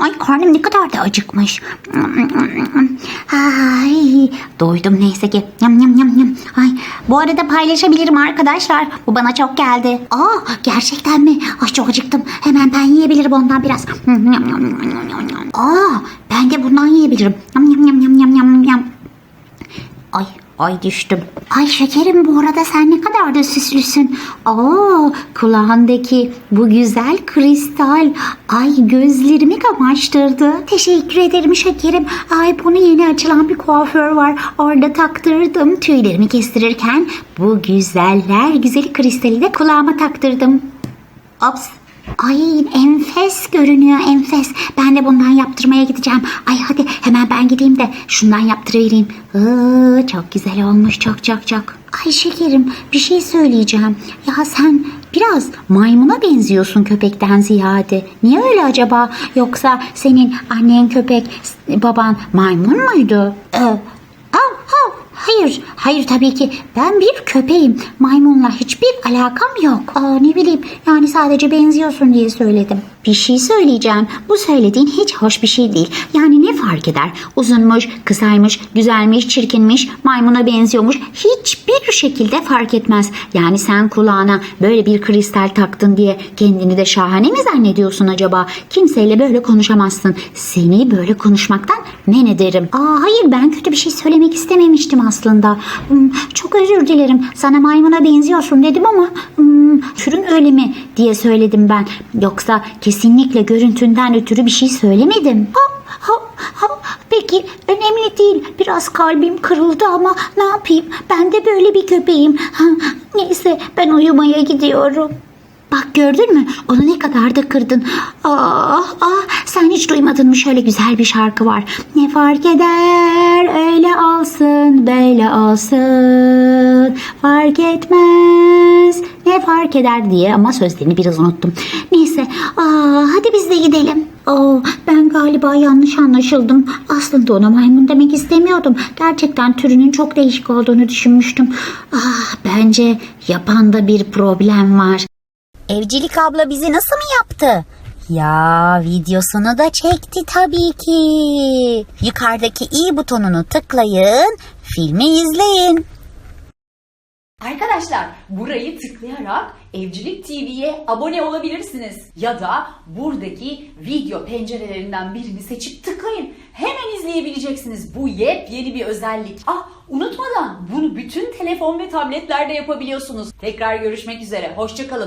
Ay karnım ne kadar da acıkmış. Ay doydum neyse ki. Yam yam yam yam. Ay bu arada paylaşabilirim arkadaşlar. Bu bana çok geldi. Aa gerçekten mi? Ay çok acıktım. Hemen ben yiyebilirim ondan biraz. Aa ben de bundan yiyebilirim. Yam yam yam yam yam yam. Ay ay düştüm. Ay şekerim bu arada sen ne kadar da süslüsün. Aa kulağındaki bu güzel kristal. Ay gözlerimi kamaştırdı. Teşekkür ederim şekerim. Ay bunu yeni açılan bir kuaför var. Orada taktırdım. Tüylerimi kestirirken bu güzeller güzeli kristali de kulağıma taktırdım. Ops. Ay enfes görünüyor enfes. Ben de bundan yaptırmaya gideceğim. Ay hadi hemen ben gideyim de şundan yaptırıvereyim. Iı, çok güzel olmuş çok çok çok. Ay şekerim bir şey söyleyeceğim. Ya sen biraz maymuna benziyorsun köpekten ziyade. Niye öyle acaba? Yoksa senin annen köpek, baban maymun muydu? Ee. Hayır, hayır tabii ki. Ben bir köpeğim. Maymunla hiçbir alakam yok. Aa, ne bileyim, yani sadece benziyorsun diye söyledim. Bir şey söyleyeceğim. Bu söylediğin hiç hoş bir şey değil. Yani fark eder? Uzunmuş, kısaymış, güzelmiş, çirkinmiş, maymuna benziyormuş. Hiçbir şekilde fark etmez. Yani sen kulağına böyle bir kristal taktın diye kendini de şahane mi zannediyorsun acaba? Kimseyle böyle konuşamazsın. Seni böyle konuşmaktan men ederim. Aa, hayır ben kötü bir şey söylemek istememiştim aslında. Hmm, çok özür dilerim. Sana maymuna benziyorsun dedim ama hmm, türün öyle mi diye söyledim ben. Yoksa kesinlikle görüntünden ötürü bir şey söylemedim. Ha. Peki önemli değil. Biraz kalbim kırıldı ama ne yapayım? Ben de böyle bir köpeğim. Neyse ben uyumaya gidiyorum. Bak gördün mü? Onu ne kadar da kırdın. Ah ah sen hiç duymadın mı şöyle güzel bir şarkı var. Ne fark eder öyle olsun böyle olsun. Fark etmez ne fark eder diye ama sözlerini biraz unuttum. Neyse aa, hadi biz de gidelim. Aa, ben galiba yanlış anlaşıldım. Aslında ona maymun demek istemiyordum. Gerçekten türünün çok değişik olduğunu düşünmüştüm. Ah, bence yapanda bir problem var. Evcilik abla bizi nasıl mı yaptı? Ya videosunu da çekti tabii ki. Yukarıdaki i butonunu tıklayın, filmi izleyin. Arkadaşlar burayı tıklayarak Evcilik TV'ye abone olabilirsiniz. Ya da buradaki video pencerelerinden birini seçip tıklayın. Hemen izleyebileceksiniz. Bu yepyeni bir özellik. Ah unutmadan bunu bütün telefon ve tabletlerde yapabiliyorsunuz. Tekrar görüşmek üzere. Hoşçakalın.